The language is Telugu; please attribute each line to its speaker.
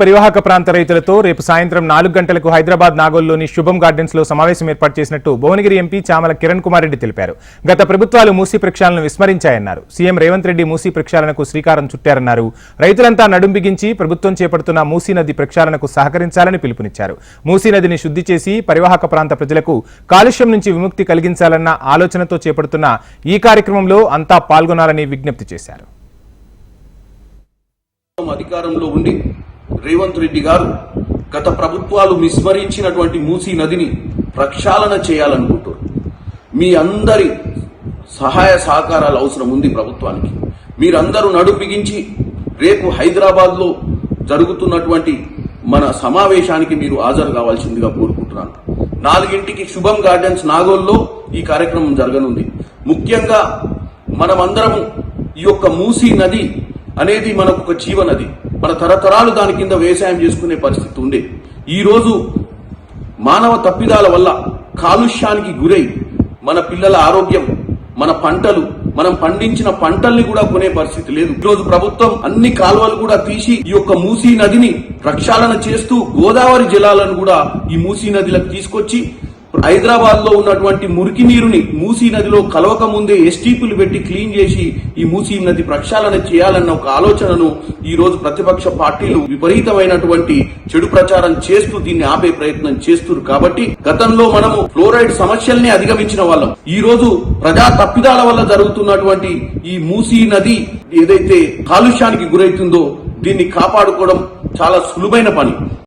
Speaker 1: పరివాహక ప్రాంత రైతులతో రేపు సాయంత్రం నాలుగు గంటలకు హైదరాబాద్ నాగోల్లోని శుభం గార్డెన్స్లో సమావేశం ఏర్పాటు చేసినట్టు భువనగిరి ఎంపీ చామల కిరణ్ కుమార్ రెడ్డి తెలిపారు. గత ప్రభుత్వాలు మూసీ ప్రక్షాళనను విస్మరించాయన్నారు. సీఎం రేవంత్ రెడ్డి మూసీ ప్రక్షాళనకు శ్రీకారం చుట్టారన్నారు. రైతులంతా నడుం బిగించి ప్రభుత్వం చేపడుతున్న మూసీ నది ప్రక్షాళనకు సహకరించాలని పిలుపునిచ్చారు. మూసీ నదిని శుద్ధి చేసి పరివాహక ప్రాంత ప్రజలకు కాలుష్యం నుంచి విముక్తి కలిగించాలన్న ఆలోచనతో చేపడుతున్న ఈ కార్యక్రమంలో అంతా పాల్గొనాలని విజ్ఞప్తి చేశారు.
Speaker 2: అధికారంలో ఉండి రేవంత్ రెడ్డి గారు గత ప్రభుత్వాలు విస్మరించినటువంటి మూసీ నదిని ప్రక్షాళన చేయాలనుకుంటారు మీ అందరి సహాయ సహకారాలు అవసరం ఉంది ప్రభుత్వానికి. మీరందరూ నడు బిగించి రేపు హైదరాబాద్లో జరుగుతున్నటువంటి మన సమావేశానికి మీరు హాజరు కావాల్సిందిగా కోరుకుంటున్నాను. నాలుగింటికి శుభం గార్డెన్స్ నాగోల్లో ఈ కార్యక్రమం జరగనుంది. ముఖ్యంగా మనమందరము ఈ యొక్క మూసీ నది అనేది మనకు ఒక జీవనది. మన తరతరాలు దాని కింద వ్యవసాయం చేసుకునే పరిస్థితి ఉంది ఈ రోజు మానవ తప్పిదాల వల్ల కాలుష్యానికి గురై మన పిల్లల ఆరోగ్యం మన పంటలు మనం పండించిన పంటల్ని కూడా కొనే పరిస్థితి లేదు. ఈరోజు రోజు ప్రభుత్వం అన్ని కాలువలు కూడా తీసి ఈ యొక్క మూసీ నదిని ప్రక్షాళన చేస్తూ గోదావరి జలాలను కూడా ఈ మూసీ నదిలకు తీసుకొచ్చి హైదరాబాద్లో ఉన్నటువంటి మురికి నీరుని మూసీ నదిలో కలవక ముందే ఎస్టీపులు పెట్టి క్లీన్ చేసి ఈ మూసీ నది ప్రక్షాళన చేయాలన్న ఒక ఆలోచనను ఈ రోజు ప్రతిపక్ష పార్టీలు విపరీతమైనటువంటి చెడు ప్రచారం చేస్తూ దీన్ని ఆపే ప్రయత్నం చేస్తున్నారు కాబట్టి గతంలో మనము ఫ్లోరైడ్ సమస్యల్ని అధిగమించిన వాళ్ళం. ఈ రోజు ప్రజా తప్పిదాల వల్ల జరుగుతున్నటువంటి ఈ మూసీ నది ఏదైతే కాలుష్యానికి గురైతుందో దీన్ని కాపాడుకోవడం చాలా సులువైన పని.